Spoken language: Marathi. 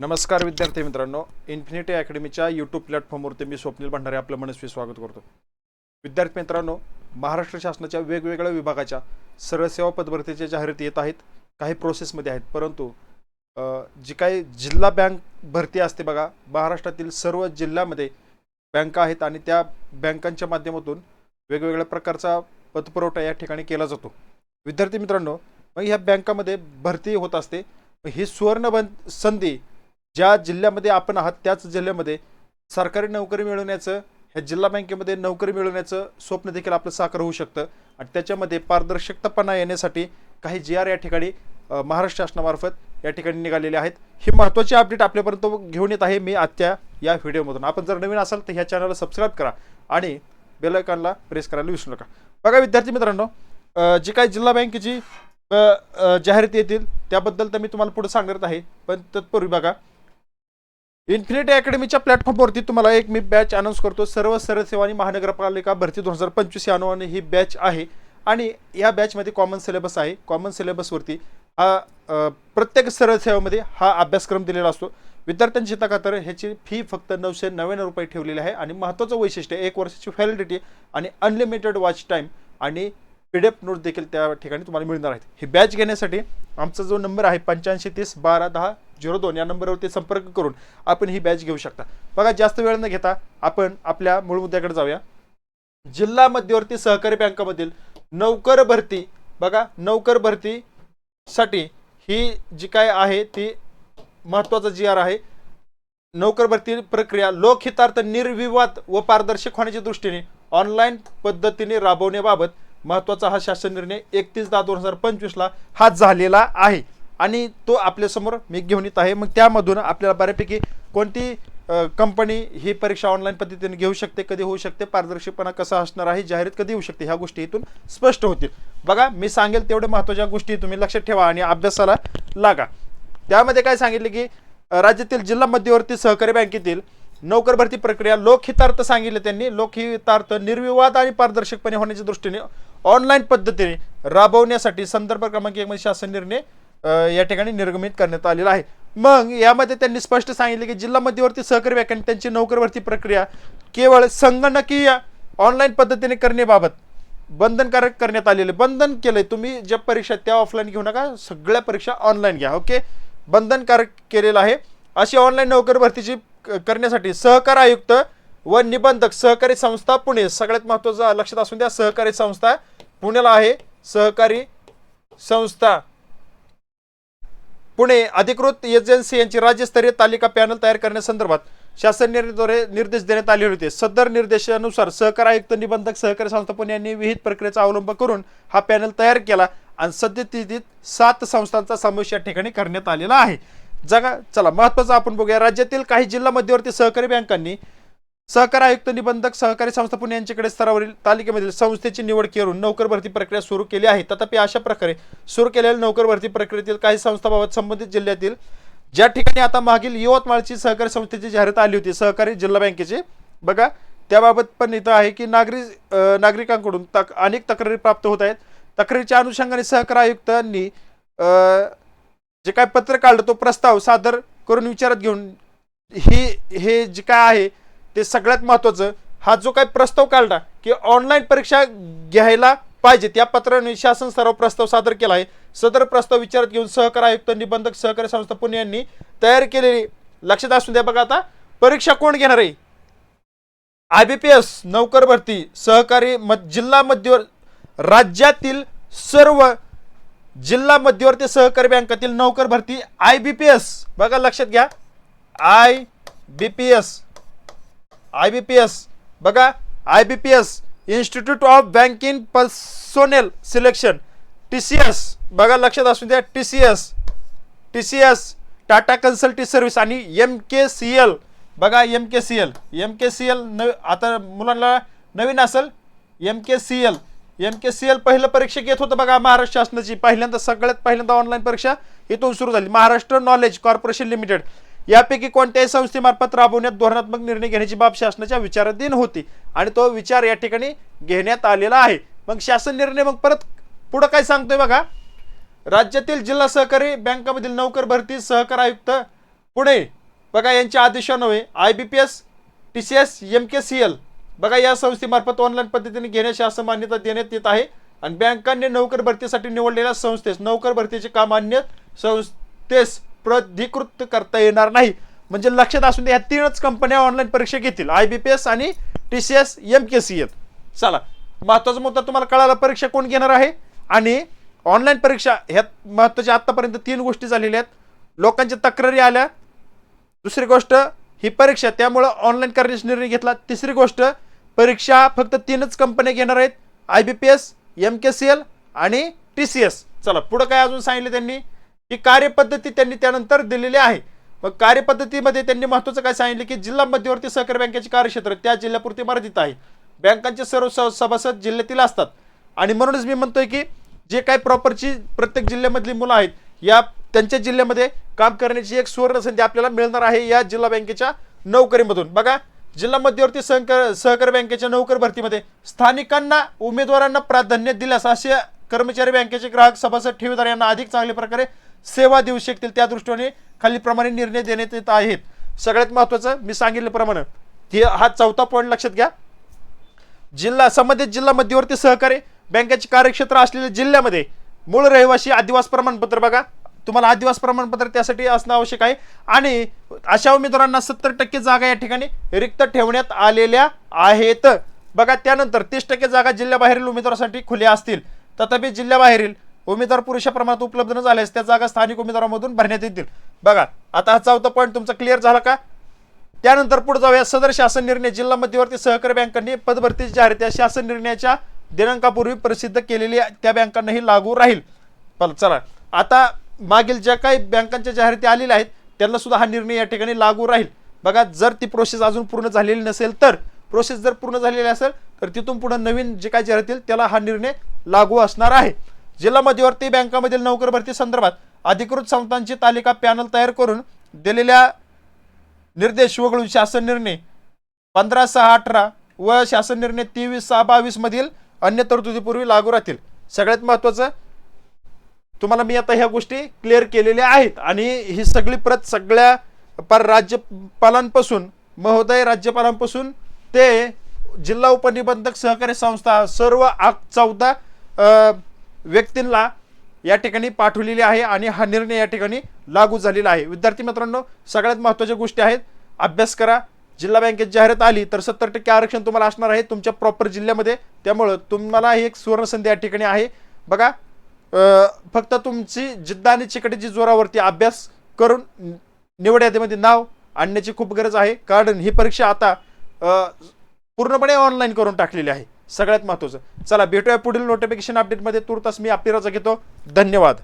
नमस्कार विद्यार्थी मित्रांनो. इन्फिनिटी अकॅडमीच्या यूट्यूब प्लॅटफॉर्मवरती मी स्वप्नील भंडारे आपलं मनस्वी स्वागत करतो. विद्यार्थी मित्रांनो महाराष्ट्र शासनाच्या वेगवेगळ्या विभागाच्या सरळसेवा पदभरतीच्या जाहिराती येत आहेत. काही प्रोसेसमध्ये आहेत. परंतु जी काही जिल्हा बँक भरती असते बघा महाराष्ट्रातील सर्व जिल्ह्यामध्ये बँका आहेत आणि त्या बँकांच्या माध्यमातून वेगवेगळ्या प्रकारचा पतपुरवठा या ठिकाणी केला जातो. विद्यार्थी मित्रांनो मग ह्या बँकामध्ये भरती होत असते. ही सुवर्ण बन संधी ज्या जिल्ह्यामध्ये आपण आहात त्याच जिल्ह्यामध्ये सरकारी नोकरी मिळवण्याचं ह्या जिल्हा बँकेमध्ये नोकरी मिळवण्याचं स्वप्न देखील आपलं साकार होऊ शकतं. आणि त्याच्यामध्ये पारदर्शकतापणा येण्यासाठी काही जी आर या ठिकाणी महाराष्ट्र शासनामार्फत या ठिकाणी निघालेले आहेत. ही महत्त्वाची अपडेट आपल्यापर्यंत घेऊन येत आहे मी आत्या या व्हिडिओमधून. आपण जर नवीन असाल तर ह्या चॅनलला सबस्क्राईब करा आणि बेलायकॉनला प्रेस करायला विसरू नका. बघा विद्यार्थी मित्रांनो जी काही जिल्हा बँकेची जाहिराती येतील त्याबद्दल तर मी तुम्हाला पुढे सांगत आहे पण तत्पूर्वी बघा इन्फिनिटी अकॅडमीच्या प्लॅटफॉर्मवरती तुम्हाला एक मी बॅच अनाऊन्स करतो. सर्व सरसेवा आणि महानगरपालिका भरती दोन हजार पंचवीस या अनुवाने ही बॅच आहे. आणि या बॅचमध्ये कॉमन सिलेबस आहे. कॉमन सिलेबसवरती हा प्रत्येक सरळ सेवेमध्ये हा अभ्यासक्रम दिलेला असतो. विद्यार्थ्यांची खातर ह्याची फी फक्त नऊशे नव्याण्णव रुपये ठेवलेली आहे. आणि महत्त्वाचं वैशिष्ट्य एक वर्षाची व्हॅलिडिटी आणि अनलिमिटेड वॉच टाईम आणि पी डी एफ नोट देखील त्या ठिकाणी तुम्हाला मिळणार आहेत. ही बॅच घेण्यासाठी आमचा जो नंबर आहे पंच्याऐंशी तीस बारा दहा झिरो दोन या नंबरवरती संपर्क करून आपण ही बॅच घेऊ शकता. बघा जास्त वेळ न घेता आपण आपल्या मूळ मुद्द्याकडे जाऊया. जिल्हा मध्यवर्ती सहकारी बँकामधील नौकर भरती बघा नौकर भरतीसाठी ही जी काय आहे ती महत्त्वाचा जी आर आहे. नोकर भरती प्रक्रिया लोकहितार्थ निर्विवाद व पारदर्शक होण्याच्या दृष्टीने ऑनलाईन पद्धतीने राबवण्याबाबत महत्त्वाचा हा शासन निर्णय एकतीस दहा दोन हजार पंचवीसला हा झालेला आहे. आणि तो आपल्यासमोर मी घेऊन येत आहे. मग त्यामधून आपल्याला बऱ्यापैकी कोणती कंपनी ही परीक्षा ऑनलाईन पद्धतीने घेऊ शकते कधी होऊ शकते पारदर्शकपणा कसा असणार आहे जाहिरात कधी होऊ शकते ह्या गोष्टी इथून स्पष्ट होतील. बघा मी सांगेल तेवढ्या महत्त्वाच्या गोष्टी तुम्ही लक्षात ठेवा आणि अभ्यासाला लागा. त्यामध्ये काय सांगितले की राज्यातील जिल्हा मध्यवर्ती सहकारी बँकेतील नोकर भरती प्रक्रिया लोकहितार्थ सांगितले त्यांनी. लोकहितार्थ निर्विवाद आणि पारदर्शकपणे होण्याच्या दृष्टीने ऑनलाईन पद्धतीने राबवण्यासाठी संदर्भ क्रमांक एकमध्ये शासन निर्णय या ठिकाणी निर्गमित करण्यात आलेला आहे. मग यामध्ये त्यांनी स्पष्ट सांगितले की जिल्हा मध्यवर्ती सहकारी बँक त्यांची नोकरवर्ती प्रक्रिया केवळ संगणकीय ऑनलाईन पद्धतीने करण्याबाबत बंधनकारक करण्यात आलेले बंधन केलंय. तुम्ही ज्या परीक्षा त्या ऑफलाईन घेऊ नका. सगळ्या परीक्षा ऑनलाईन घ्या ओके बंधनकारक केलेलं आहे. अशी ऑनलाईन नोकर भरतीची क- करण्यासाठी सहकार आयुक्त व निबंधक सहकारी संस्था पुणे सगळ्यात महत्त्वाचं लक्षात असून द्या सहकारी संस्था पुण्याला आहे. सहकारी संस्था पुणे अधिकृत एजन्सी यांची राज्यस्तरीय तालिका पॅनल तयार करण्यासंदर्भात शासन निर्णयाद्वारे निर्देश देण्यात आले होते. सदर निर्देशानुसार सहकार आयुक्त निबंधक सहकारी संस्था पुणे यांनी विहित प्रक्रियेचा अवलंब करून हा पॅनल तयार केला आणि सद्यस्थितीत सात संस्थांचा समावेश या ठिकाणी करण्यात आलेला आहे. जगा चला महत्वाचं आपण बघूया. राज्यातील काही जिल्हा मध्यवर्ती सहकारी बँकांनी सहकार आयुक्त निबंधक सहकारी संस्था पुणे यांच्याकडे स्तरावरील तालिकेमधील संस्थेची निवड करून नोकर भरती प्रक्रिया सुरू केली आहे. तथापि अशा प्रकारे सुरू केलेल्या नोकर भरती प्रक्रियेतील काही संस्थांबाबत संबंधित जिल्ह्यातील ज्या ठिकाणी आता मागील यवतमाळची सहकारी संस्थेची जाहिरात आली होती सहकारी जिल्हा बँकेची बघा त्याबाबत पण इथं आहे की नागरी नागरिकांकडून तक अनेक तक्रारी प्राप्त होत आहेत. तक्रारीच्या अनुषंगाने सहकार आयुक्तांनी जे काय पत्र काढलं तो प्रस्ताव सादर करून विचारात घेऊन ही हे जे काय आहे ते सगळ्यात महत्त्वाचं हा जो काही प्रस्ताव काढला की ऑनलाईन परीक्षा घ्यायला पाहिजे त्या पत्राने शासन स्तरावर प्रस्ताव सादर केला आहे. सदर प्रस्ताव विचारात घेऊन सहकार आयुक्त निबंधक सहकारी संस्था पुणे यांनी तयार केलेली लक्षात असू द्या बघा आता परीक्षा कोण घेणार आहे? आय बी पी एस नौकर भरती सहकारी मध जिल्हा मध्यवर राज्यातील सर्व जिल्हा मध्यवर्ती सहकारी बँकातील नौकर भरती आय बी पी एस बघा लक्षात घ्या. I B P S I B P S. बघा I B P S Institute of Banking Personnel Selection T C S बघा लक्षात असू द्या T C S T C S Tata consultancy service आणि एम के सी एल बघा K C L M K C L L न आता मुलांना नवीन असेल M K C L M K C L पहिलं परीक्षा घेत होतं बघा महाराष्ट्र शासनाची. पहिल्यांदा सगळ्यात पहिल्यांदा ऑनलाईन परीक्षा इथून सुरू झाली. महाराष्ट्र नॉलेज कॉर्पोरेशन लिमिटेड यापैकी कोणत्याही संस्थेमार्फत राबवण्यात धोरणात्मक निर्णय घेण्याची बाब शासनाच्या विचाराधीन होती आणि तो विचार या ठिकाणी घेण्यात आलेला आहे. मग शासन निर्णय मग परत पुढं काय सांगतोय बघा? राज्यातील जिल्हा सहकारी बँकामधील नोकर भरती सहकार आयुक्त पुणे बघा यांच्या आदेशान्वये I B P S T C S M K C L बघा या संस्थेमार्फत ऑनलाईन पद्धतीने घेण्याची असं मान्यता देण्यात येत आहे आणि बँकांनी नोकर भरतीसाठी निवडलेल्या संस्थेस नोकर भरतीचे काम अन्य संस्थेस प्राधिकृत करता येणार नाही. म्हणजे लक्षात असून द्या, ह्या तीनच कंपन्या ऑनलाईन परीक्षा घेतील. आय बी पी एस आणि T C S M K C L चला महत्त्वाचा मुद्दा तुम्हाला कळाला परीक्षा कोण घेणार आहे? आणि ऑनलाईन परीक्षा ह्यात महत्त्वाच्या आत्तापर्यंत तीन गोष्टी झालेल्या आहेत. लोकांच्या तक्रारी आल्या. दुसरी गोष्ट ही परीक्षा त्यामुळं ऑनलाईन करण्याचा निर्णय घेतला. तिसरी गोष्ट परीक्षा फक्त तीनच कंपन्या घेणार आहेत. I B P S M K C L आणि टी सी एस चला पुढं काय अजून सांगितलं त्यांनी? ही कार्यपद्धती त्यांनी त्यानंतर दिलेली आहे. मग कार्यपद्धतीमध्ये त्यांनी महत्त्वाचं काय सांगितलं की जिल्हा मध्यवर्ती सहकारी बँकेचे कार्यक्षेत्र त्या जिल्ह्यापुरते मर्यादित आहे. बँकांचे सर्व स- सभासद जिल्ह्यातील असतात. आणि म्हणूनच मी म्हणतोय की जे काही प्रॉपरची प्रत्येक जिल्ह्यामधली मुलं आहेत या त्यांच्या जिल्ह्यामध्ये काम करण्याची एक सुवर्ण संधी आपल्याला मिळणार आहे या जिल्हा बँकेच्या नोकरीमधून. बघा जिल्हा मध्यवर्ती सहकार सहकारी बँकेच्या नोकर भरतीमध्ये स्थानिकांना उमेदवारांना प्राधान्य दिल्यास असे कर्मचारी बँकेचे ग्राहक सभासद ठेवीदार यांना अधिक चांगल्या प्रकारे सेवा देऊ शकतील त्या दृष्टीने खालीलप्रमाणे निर्णय देण्यात येत आहेत. सगळ्यात महत्त्वाचं मी सांगितल्याप्रमाणे हे हा चौथा पॉईंट लक्षात घ्या. जिल्हा संबंधित जिल्हा मध्यवर्ती सहकारी बँकेचे कार्यक्षेत्र असलेल्या जिल्ह्यामध्ये मूळ रहिवासी आदिवास प्रमाणपत्र बघा. तुम्हाला आदिवास प्रमाणपत्र त्यासाठी असणं आवश्यक आहे. आणि अशा उमेदवारांना सत्तर टक्के जागा या ठिकाणी रिक्त ठेवण्यात आलेल्या आहेत. बघा त्यानंतर तीस टक्के जागा जिल्ह्याबाहेरील उमेदवारासाठी खुल्या असतील. तथापि जिल्ह्याबाहेरील उमेदवार पुरेशा प्रमाणात उपलब्ध न झाल्यास त्या जागा स्थानिक उमेदवारामधून भरण्यात येतील. बघा आता हा चौथा पॉईंट तुमचा क्लिअर झाला का? त्यानंतर पुढे जाऊया. सदर शासन निर्णय जिल्हा मध्यवर्ती सहकारी बँकांनी पदभरतीची जाहीर त्या शासन निर्णयाच्या दिनांकापूर्वी प्रसिद्ध केलेली त्या बँकांनाही लागू राहील. पण चला. आता मागील ज्या काही बँकांच्या जाहिराती आलेल्या आहेत त्यांना सुद्धा हा निर्णय या ठिकाणी लागू राहील. बघा जर ती प्रोसेस अजून पूर्ण झालेली नसेल तर प्रोसेस जर पूर्ण झालेली असेल तर तिथून पुढे नवीन जे काही जाहिरातील त्याला हा निर्णय लागू असणार आहे. जिल्हा मध्यवर्ती बँकामधील नोकर भरती संदर्भात अधिकृत संस्थांची तालिका पॅनल तयार करून दिलेल्या निर्देश वगळून शासन निर्णय पंधरा सहा अठरा व शासन निर्णय तेवीस सहा बावीस मधील अन्य तरतुदीपूर्वी लागू राहतील. सगळ्यात महत्त्वाचं तुम्हाला मी आता ह्या गोष्टी क्लिअर केलेल्या आहेत आणि ही सगळी प्रत सगळ्या पर राज्यपालांपासून महोदय राज्यपालांपासून ते जिल्हा उपनिबंधक सहकारी संस्था सर्व आ चौदा व्यक्तींना या ठिकाणी पाठवलेली आहे आणि हा निर्णय या ठिकाणी लागू झालेला आहे. विद्यार्थी मित्रांनो सगळ्यात महत्त्वाच्या गोष्टी आहेत. अभ्यास करा. जिल्हा बँकेत जाहिरात आली तर सत्तर टक्के आरक्षण तुम्हाला असणार आहे तुमच्या प्रॉपर जिल्ह्यामध्ये. त्यामुळं तुम्हाला ही एक सुवर्णसंधी या ठिकाणी आहे. बघा फक्त तुमची जिद्द आणि चिकटीची जोरावरती अभ्यास करून निवड यादीमध्ये नाव आणण्याची खूप गरज आहे. कारण ही परीक्षा आता पूर्णपणे ऑनलाईन करून टाकलेली आहे. सगळ्यात महत्त्वाचं चला भेटूया पुढील नोटिफिकेशन अपडेटमध्ये तुर्तास मी आपली रजा घेतो. धन्यवाद.